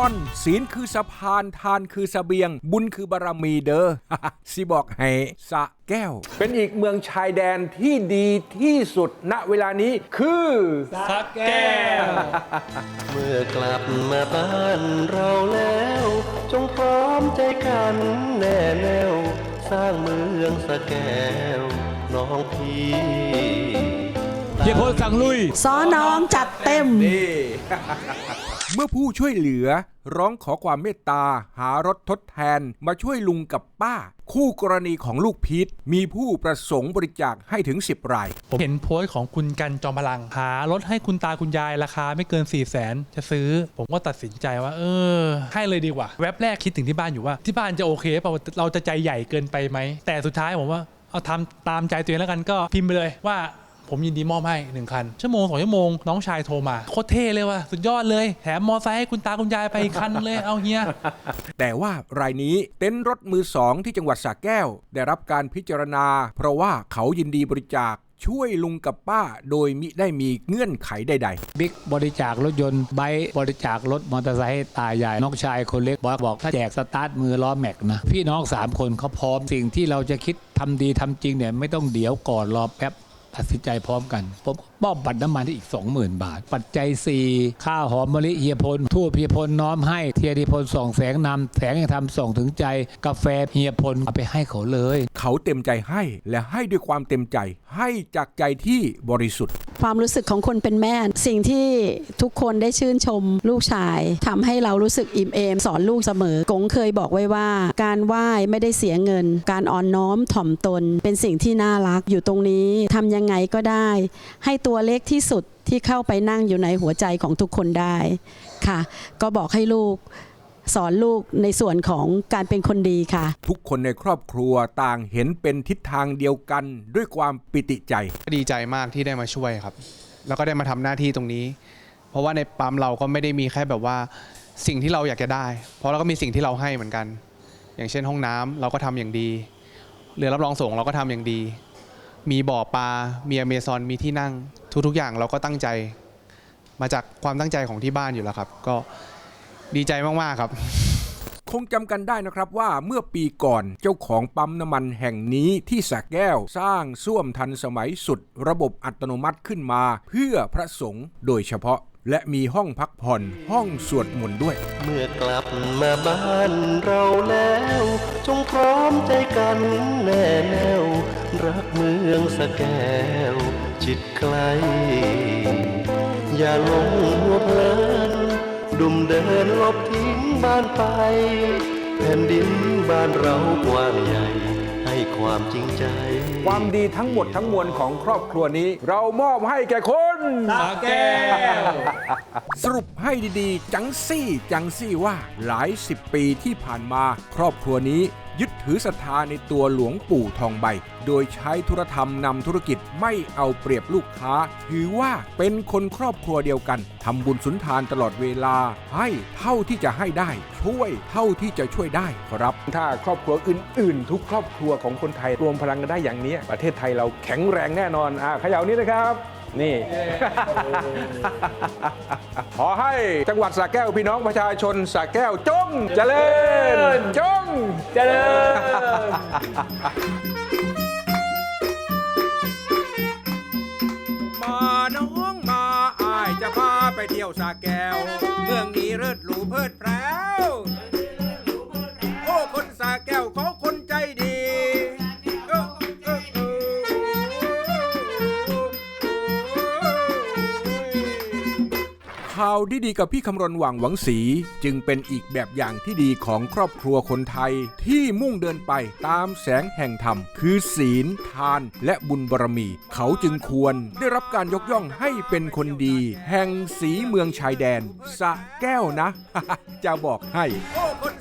ตอนศีลคือสะพานทานคือสเสบียง บุญคือบารมีเด้อสิบอกให้สะแก้ว เป็นอีกเมืองชายแดนที่ดีที่สุดณเวลานี้คือเมื่อกลับมาบ้านเราแล้ว จงพร้อมใจกันแน่แน่วสร้างเมืองสะแก้วน้องพี่เฮียพลสั่งลุยซ้อน้องจัดเต็มนี่เมื่อผู้ช่วยเหลือ ร้องขอความเมตตา หารถทดแทน มาช่วยลุงกับป้า คู่กรณีของลูกพีทมีผู้ประสงค์บริจาคให้ถึง 10 ราย ผมเห็นโพสต์ของคุณกันจอมพลังหารถให้คุณตาคุณยายราคาไม่เกิน 4 0 0แสนจะซื้อ ผมก็ตัดสินใจว่า เออ ให้เลยดีกว่า แว็บแรกคิดถึงที่บ้านอยู่ว่า ที่บ้านจะโอเคเปล่าเราจะใจใหญ่เกินไปไหมแต่สุดท้ายผมว่าเอาทำตามใจตัวเองแล้วกันก็พิมพ์ไปเลยว่า ผมยินดีมอบให้หนึ่งคัน ชั่วโมงสองชั่วโมงน้องชายโทรมา โคตรเท่เลยว่ะสุดยอดเลย แถมมอไซค์ให้คุณตาคุณยายไปอีกคันนึงเลยเอาเฮีย แต่ว่ารายนี้เต็นท์รถมือสองที่จังหวัดสระแก้ว ได้รับการพิจารณา เพราะว่าเขายินดีบริจาคช่วยลุงกับป้าโดยมิได้มีเงื่อนไขใดๆบิ๊กบริจาครถยนต์ไบค์บริจาครถมอเตอร์ไซค์ให้ตายายน้องชายคนเล็กบอกบอกถ้าแจกสตาร์ทมือล้อแม็กนะพี่น้อง3คนเขาพร้อมสิ่งที่เราจะคิดทำดีทำจริงเนี่ยไม่ต้องเดี๋ยวก่อนรอแป๊บ ตัดสินใจพร้อมกันผมมอบบัตรน้ำมันให้อีก 20,000 บาท ปัจจัย 4 ข้าวหอมมะลิเฮียพลทูบเฮียพลน้อมให้เทียริพลส่องแสงนำแสงยังทำส่องถึงใจ กาแฟเฮียพลเอาไปให้เขาเลย เขาเต็มใจให้และให้ด้วยความเต็มใจ ให้จากใจที่บริสุทธิ์ ความรู้สึกของคนเป็นแม่ สิ่งที่ทุกคนได้ชื่นชมลูกชายทำให้เรารู้สึกอิ่มเอม สอนลูกเสมอกงเคยบอกไว้ว่า การไหว้ไม่ได้เสียเงิน การอ่อนน้อมถ่อมตน เป็นสิ่งที่น่ารักอยู่ตรงนี้ทำยังไงก็ได้ ให้ตัวเล็กที่สุดที่เข้าไปนั่งอยู่ในหัวใจของทุกคนได้ค่ะ ก็บอกให้ลูกสอนลูกในส่วนของการเป็นคนดีค่ะ ทุกคนในครอบครัวต่างเห็นเป็นทิศทางเดียวกันด้วยความปิติใจ ดีใจมากที่ได้มาช่วยครับ แล้วก็ได้มาทำหน้าที่ตรงนี้ เพราะว่าในปั๊มเราก็ไม่ได้มีแค่แบบว่าสิ่งที่เราอยากจะได้ เพราะเราก็มีสิ่งที่เราให้เหมือนกัน อย่างเช่นห้องน้ำเราก็ทำอย่างดี เรือรับรองส่งเราก็ทำอย่างดี มีบ่อปลา มีอเมซอนมีที่นั่ง ทุกๆอย่างเราก็ตั้งใจ มาจากความตั้งใจของที่บ้านอยู่แล้วครับ ก็ดีใจมากๆครับ คงจำกันได้นะครับว่าเมื่อปีก่อนเจ้าของปั๊มน้ำมันแห่งนี้ที่สักแก้วสร้างส้วมทันสมัยสุด ระบบอัตโนมัติขึ้นมา เพื่อพระสงฆ์โดยเฉพาะ และมีห้องพักผ่อนห้องสวดมนต์ด้วย เมื่อกลับมาบ้านเราแล้ว จงพร้อมใจกันแน่แน่วรักเมืองสะแก้ว จิตไกล อย่าหลงหัวเพลินดุมเดินลบทิ้งบ้านไป แผ่นดินบ้านเรากว้างใหญ่ ความจริงใจ ความดีทั้งหมดทั้งมวลของครอบครัวนี้ เรามอบให้แก่คน ส สรุปให้ดีๆ จังซี่จังซี่ว่าหลายสิบปีที่ผ่านมาครอบครัวนี้ยึดถือศรัทธาในตัวหลวงปู่ทองใบ โดยใช้ธุรธรรมนำธุรกิจไม่เอาเปรียบลูกค้า ถือว่าเป็นคนครอบครัวเดียวกัน ทำบุญสุนทานตลอดเวลา ให้เท่าที่จะให้ได้ ช่วยเท่าที่จะช่วยได้ครับ ถ้าครอบครัวอื่น ๆ ทุกครอบครัวของคนไทยรวมพลังกันได้อย่างนี้ ประเทศไทยเราแข็งแรงแน่นอนอ่าขย่านี้นะครับ นี่ ขอให้จังหวัดสระแก้วพี่น้องประชาชนสระแก้วจงเจริญจงเจริญมาน้องมาอายจะพาไปเที่ยวสาแก้ว เมืองนี้เลิศหรูเพิดแพร ข่าวดีๆกับพี่คำรณหว่างหวังสีจึงเป็นอีกแบบอย่างที่ดีของครอบครัวคนไทย ที่มุ่งเดินไปตามแสงแห่งธรรม คือศีล ทาน และบุญบารมี เขาจึงควรได้รับการยกย่องให้เป็นคนดี แห่งสีเมืองชายแดน สะแก้วนะ จะบอกให้ โอ้คน